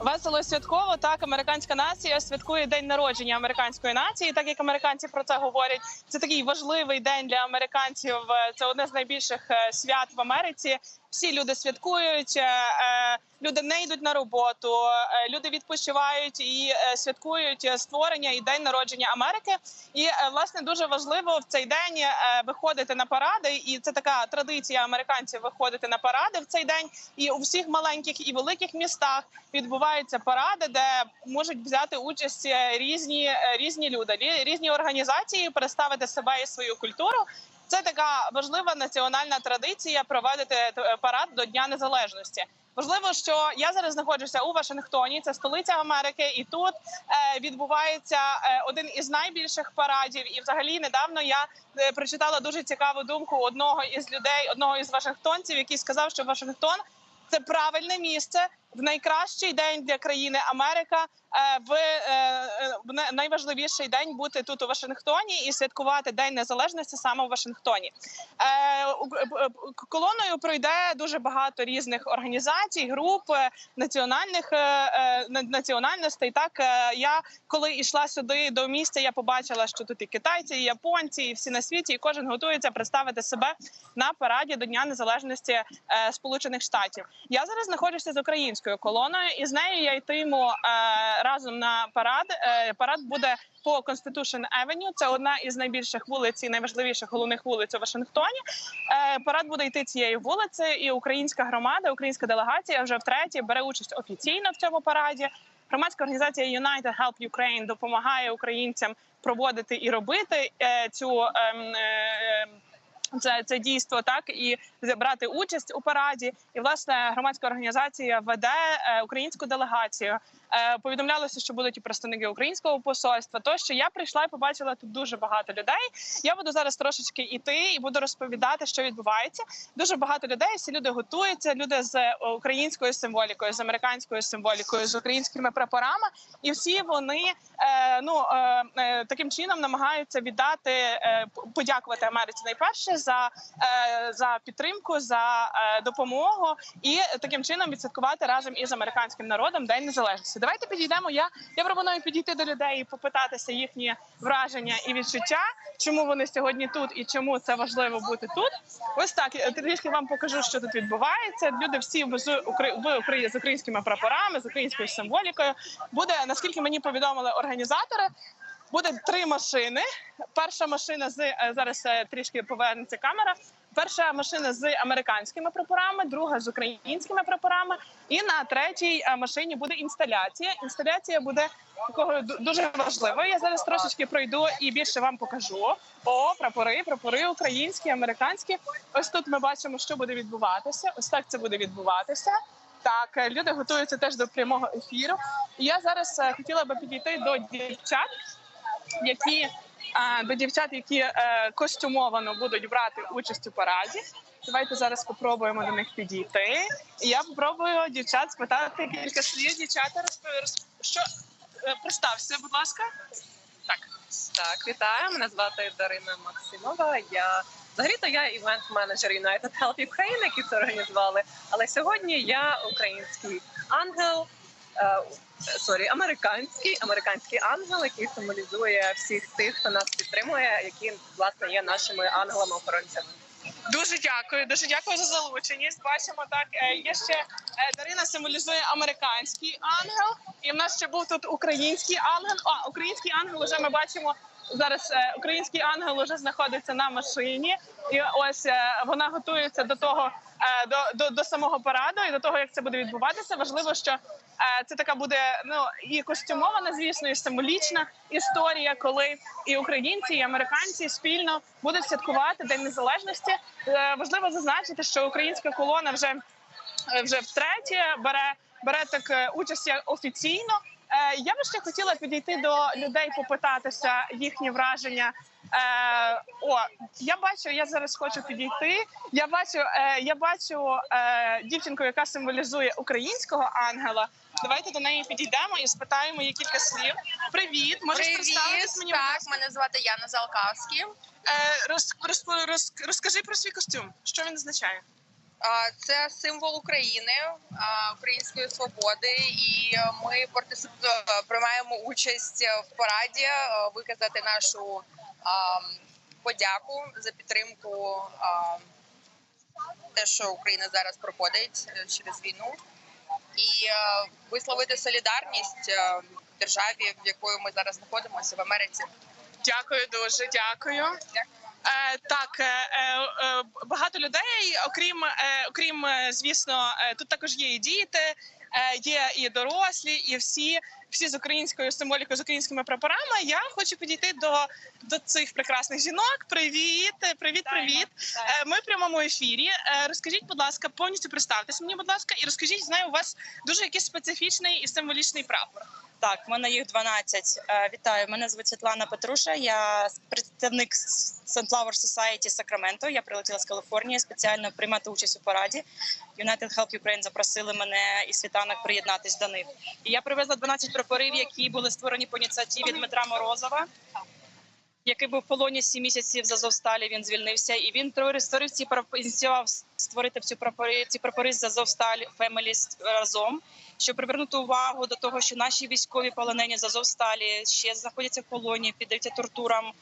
Весело святково. Так, американська нація святкує день народження американської нації. Так як американці про це говорять, це такий важливий день для американців. Е, Це одне з найбільших е, свят в Америці. Всі люди святкують, е, е, люди не йдуть на роботу, е, люди відпочивають і святкують створення і день народження Америки. І власне дуже важливо в цей день виходити на паради. І це така традиція американців виходити на паради в цей день. І у всіх маленьких і великих містах відбуваються паради, де можуть взяти участь різні різні люди, рі- різні організації, представити себе і свою культуру. Це така важлива національна традиція проводити е, парад до Дня Незалежності. Важливо, що я зараз знаходжуся у Вашингтоні, це столиця Америки, і тут е, відбувається е, один із найбільших парадів. І, взагалі, недавно я прочитала дуже цікаву думку одного із людей, одного із вашингтонців, який сказав, що Вашингтон це правильне місце в найкращий день для країни Америка. е, В, е, найважливіший день бути тут у Вашингтоні і святкувати День Незалежності саме у Вашингтоні. Е, Колоною пройде дуже багато різних організацій, груп національних на- національностей. Так я коли йшла сюди до місця, я побачила, що тут і китайці, і японці, і всі на світі, і кожен готується представити себе на параді до Дня Незалежності Сполучених Штатів. Я зараз знаходжуся з українською колоною, і з нею я йтиму е, разом на парад. Е, парад буде по Constitution Avenue. Це одна із найбільших вулиць і найважливіших головних вулиць у Вашингтоні. Е, парад буде йти цією вулицею, і українська громада, українська делегація вже втретє бере участь офіційно в цьому параді. Громадська організація United Help Ukraine допомагає українцям проводити і робити цю. Це, це дійство, так і брати участь у параді. І власне громадська організація веде е, українську делегацію. Е, повідомлялося, що будуть і представники українського посольства. То що я прийшла і побачила тут дуже багато людей. Я буду зараз трошечки іти і буду розповідати, що відбувається. Дуже багато людей. Всі люди готуються. Люди з е, українською символікою, з американською символікою, з українськими прапорами, і всі вони е, ну таким чином намагаються віддати подякувати Америці найперше за, за підтримку, за допомогу і таким чином відсвяткувати разом із американським народом День Незалежності. Давайте підійдемо. Я, я пропоную підійти до людей і попитатися їхні враження і відчуття, чому вони сьогодні тут і чому це важливо бути тут. Ось так трішки вам покажу, що тут відбувається. Люди всі з з українськими прапорами, з українською символікою. Буде наскільки мені повідомили організатори. Буде три машини. Перша машина з е, зараз е, трішки повернеться камера. Перша машина з американськими прапорами, друга з українськими прапорами, і на третій е, машині буде інсталяція. Інсталяція буде такого дуже важливою. Я зараз трошечки пройду і більше вам покажу. О, прапори, прапори українські, американські. Ось тут ми бачимо, що буде відбуватися. Ось так це буде відбуватися. Так, е, люди готуються теж до прямого ефіру. Я зараз е, хотіла би підійти до дівчат, які до дівчат, які е, костюмовано будуть брати участь у параді. Давайте зараз спробуємо до них підійти. Я спробую дівчат спитати кілька слів. Дівчата розп- розп- що е, представся, будь ласка. Так, Так, вітаю. Мене звати Дарина Максимова. Я взагалі-то я івент-менеджер United Health Ukraine, які це організували. Але сьогодні я український ангел. Е, Сорі, американський американський ангел, який символізує всіх тих, хто нас підтримує, які власне є нашими ангелами-охоронцями. дуже дякую. Дуже дякую за залученість. Бачимо так. е, Є ще е, Дарина символізує американський ангел, і в нас ще був тут український ангел. А український ангел вже ми бачимо. Зараз український ангел вже знаходиться на машині, і ось вона готується до того до, до, до самого параду і до того, як це буде відбуватися. Важливо, що е, це така буде ну і костюмована, звісно, і символічна історія, коли і українці, і американці спільно будуть святкувати День Незалежності. Е, Важливо зазначити, що українська колона вже е, вже втретє бере бере так е, участь офіційно. Е, Я би ще хотіла підійти до людей, попитатися їхні враження. Е, о, я бачу, я зараз хочу підійти. Я бачу, е, я бачу е, дівчинку, яка символізує українського ангела. Давайте до неї підійдемо і спитаємо її кілька слів. Привіт, можеш представитись мені? будь так, ласка? мене звати Яна Залкавський. Е, роз, роз, роз, розкажи про свій костюм. Що він означає? Це символ України, української свободи, і е, ми е, приймаємо участь в параді, е, виказати нашу подяку за підтримку. Те, що Україна зараз проходить через війну, і висловити солідарність державі, в якої ми зараз знаходимося в Америці. Дякую дуже, дякую. Е, так, е, е, багато людей, окрім, е, окрім, е, звісно, е, тут також є і діти, е, є і дорослі, і всі, всі з українською символікою, з українськими прапорами. Я хочу підійти до, до цих прекрасних жінок. Привіт, привіт, привіт. Е, Ми в прямому ефірі. Е, Розкажіть, будь ласка, повністю представтесь мені, будь ласка, і розкажіть, знаю, у вас дуже якийсь специфічний і символічний прапор. Так, в мене їх 12. Е, Вітаю, мене звуть Світлана Петруша. Я представник Sunflower Society Сакраменто. Я прилетіла з Каліфорнії спеціально приймати участь у параді. United Help Ukraine запросили мене і світанок приєднатись до них. І я привезла 12 прапорів, які були створені по ініціативі Дмитра Морозова. Який був в полоні 7 місяців з Азовсталі, він звільнився, і він створив ці прап- ініціював створити ці прапори, ці прапори з Азовсталь Families разом щоб привернути увагу до того, що наші військові полонені з Азовсталі ще знаходяться в полоні, піддаються тортурам,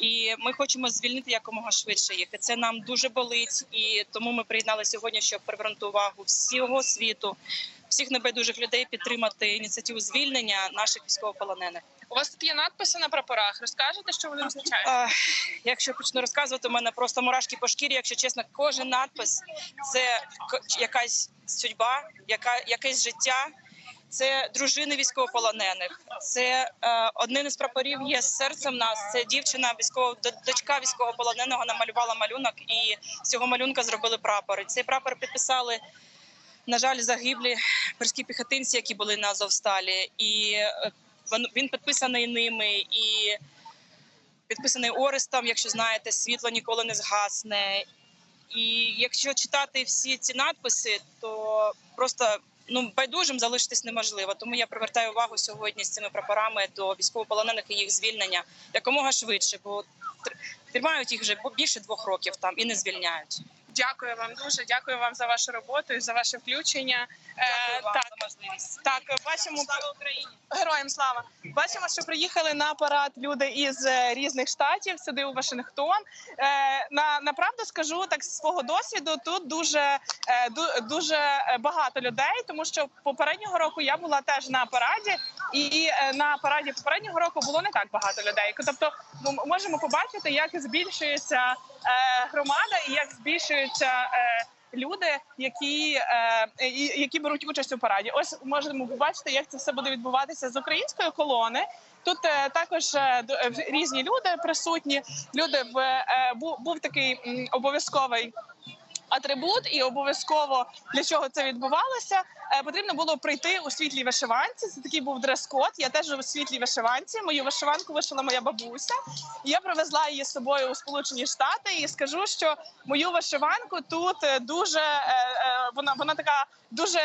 і ми хочемо звільнити якомога швидше їх. І це нам дуже болить, і тому ми приєднали сьогодні, щоб привернути увагу всього світу, всіх небайдужих людей підтримати ініціативу звільнення наших військовополонених. У вас тут є надписи на прапорах. Розкажете, що вони означають? Якщо почну розказувати, у мене просто мурашки по шкірі. Якщо чесно, кожен надпис це якась судьба, яка якесь життя. Це дружини військовополонених. Це е, один із прапорів є з серцем нас. Це дівчина військово дочка військовополоненого намалювала малюнок, і з цього малюнка зробили прапор. І цей прапор підписали. На жаль, загиблі морські піхотинці, які були на Азовсталі, і е, він- підписаний ними і підписаний Орестом, якщо знаєте, світло ніколи не згасне. І якщо читати всі ці надписи, то просто ну байдужим залишитись неможливо. Тому я привертаю увагу сьогодні з цими прапорами до військовополонених і їх звільнення якомога швидше, бо тр- тримають їх вже більше двох років там і не звільняють. Дякую вам дуже. Дякую вам за вашу роботу і за ваше включення. Дякую вам можливість. так, бачимо Слава Україні. героям слава. Бачимо, що приїхали на парад люди із е, різних штатів сюди у Вашингтон. Е, на направду скажу так з свого досвіду. Тут дуже е, дуже е, багато людей, тому що попереднього року я була теж на параді, і е, на параді попереднього року було не так багато людей. Тобто, ми можемо побачити, як збільшується е, громада і як збільшуються. Люди, які, е, які беруть участь у параді, ось можемо побачити, як це все буде відбуватися з української колони. Тут е, також е, різні люди присутні. Люди в був, такий обов'язковий атрибут, і обов'язково для чого це відбувалося. е, Потрібно було прийти у світлій вишиванці. Це такий був дрес-код. Я теж у світлій вишиванці. Мою вишиванку вишила моя бабуся. Я привезла її з собою у Сполучені Штати і скажу, що мою вишиванку тут е, дуже е, вона вона така дуже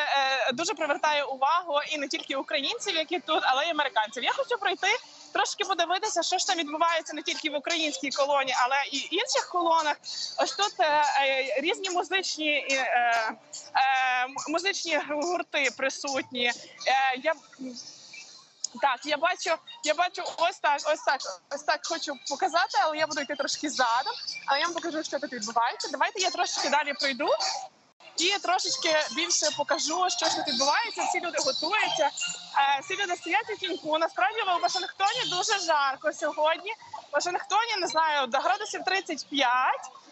дуже привертає увагу і не тільки українців, які тут, але й американців. Я хочу пройти. Трошки подивитися, що ж там відбувається не тільки в українській колоні, але і інших колонах. Ось тут е, е, різні музичні е, музичні гурти присутні. Я так, я бачу, я бачу ось так, ось так, ось так хочу показати, але я буду йти трошки задом. Але я вам покажу, що тут відбувається. Давайте я трошки далі пройду і трошечки більше покажу, що ж тут відбувається. Всі люди готуються. Е, всі люди стоять у тіньку. Насправді в Вашингтоні дуже жарко сьогодні. В Вашингтоні не знаю, до градусів 35.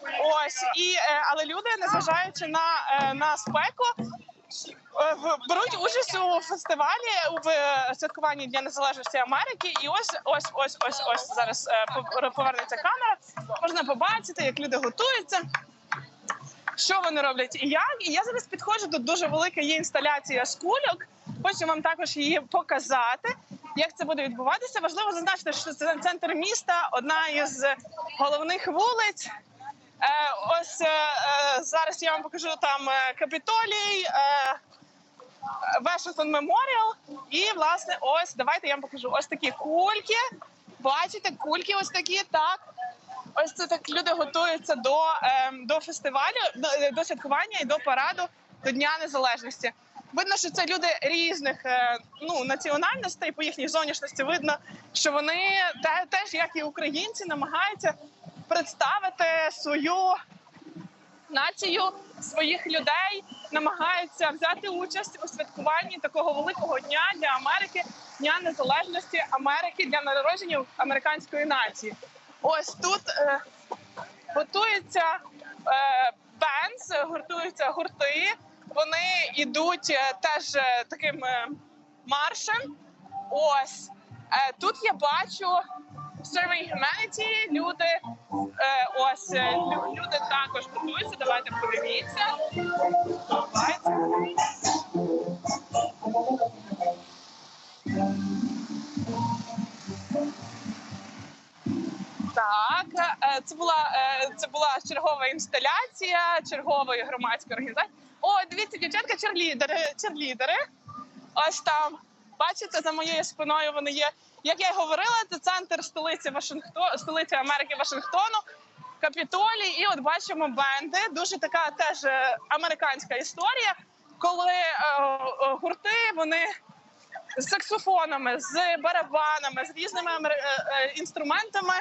Ось і е, але люди, незважаючи на, е, на спеку, беруть участь у фестивалі в святкуванні Дня Незалежності Америки. І ось ось ось ось ось зараз повернеться камера. Можна побачити, як люди готуються. Що вони роблять і як? І я зараз підходжу до дуже велика є інсталяція з кульок. Хочу вам також її показати. Як це буде відбуватися? Важливо зазначити, що це центр міста, одна із головних вулиць. Е, ось е, е, зараз я вам покажу там Капітолій, Вашингтон Меморіал. І власне, ось давайте я вам покажу ось такі кульки. Бачите, кульки ось такі, так. Ось це так люди готуються до, ем, до фестивалю, до, до святкування і до параду до Дня Незалежності. Видно, що це люди різних е, ну, національностей по їхній зовнішності. Видно, що вони те- теж, як і українці, намагаються представити свою націю, своїх людей, намагаються взяти участь у святкуванні такого великого дня для Америки, Дня Незалежності Америки для народження американської нації. Ось тут е, готуються е, бенз, гуртуються гурти. Вони йдуть е, теж е, таким е, маршем. Ось е, тут я бачу Serving Humanity, люди. Е, ось е, лю- люди також готуються. Давайте подивіться. Давайте. Так, е, це була е, це була чергова інсталяція чергової громадської організації. О, дивіться, дівчатка, черлідери, черлідери. Ось там. Бачите, за моєю спиною вони є. Як я й говорила, це центр столиці Вашингтон, столиці Америки Вашингтону, Капітолій. І от бачимо бенди. Дуже така теж е, американська історія, коли гурти вони з саксофонами, з барабанами, з різними інструментами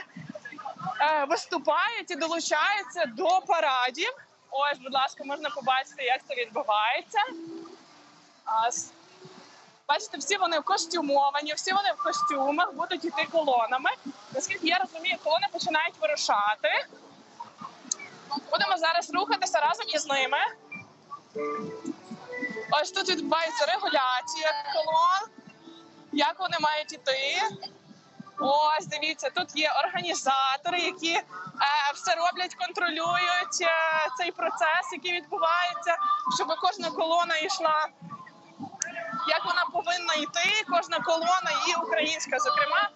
виступають і долучаються до парадів. Ось, будь ласка, можна побачити, як це відбувається. Бачите, всі вони костюмовані, всі вони в костюмах будуть йти колонами. Наскільки я розумію, колони починають вирушати. Будемо зараз рухатися разом із ними. Ось тут відбувається регуляція колон, як вони мають іти. Ось дивіться, тут є організатори, які е, все роблять, контролюють е, цей процес, який відбувається, щоб кожна колона йшла як вона повинна йти. Кожна колона, і українська, зокрема,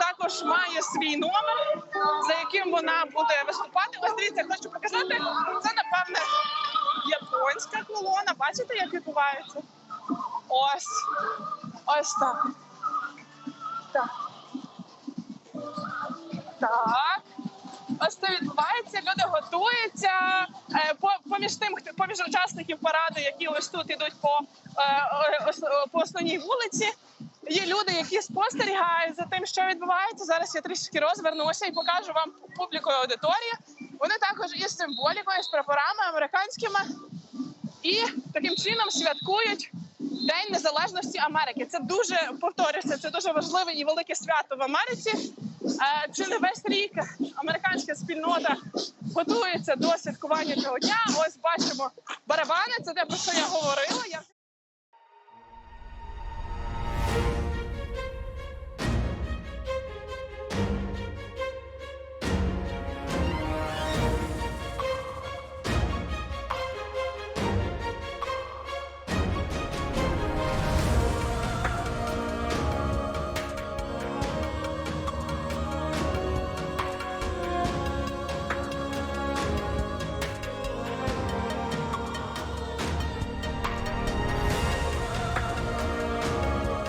також має свій номер, за яким вона буде виступати. Ось дивіться, хочу показати. Це напевне японська колона. Бачите, як відбувається? Ось, ось так. Так. Так. Ось це відбувається, люди готуються. Е, по- Поміж тим, поміж учасників параду, які ось тут ідуть по, е, е, по основній вулиці. Є люди, які спостерігають за тим, що відбувається. Зараз я трішки розвернуся і покажу вам публіку і аудиторії. Вони також із символікою, з прапорами американськими і таким чином святкують День Незалежності Америки. Це дуже повторюся, це дуже важливе і велике свято в Америці. Чи не весь рік американська спільнота готується до святкування цього дня? Ось бачимо барабани. Це те, про що я говорила.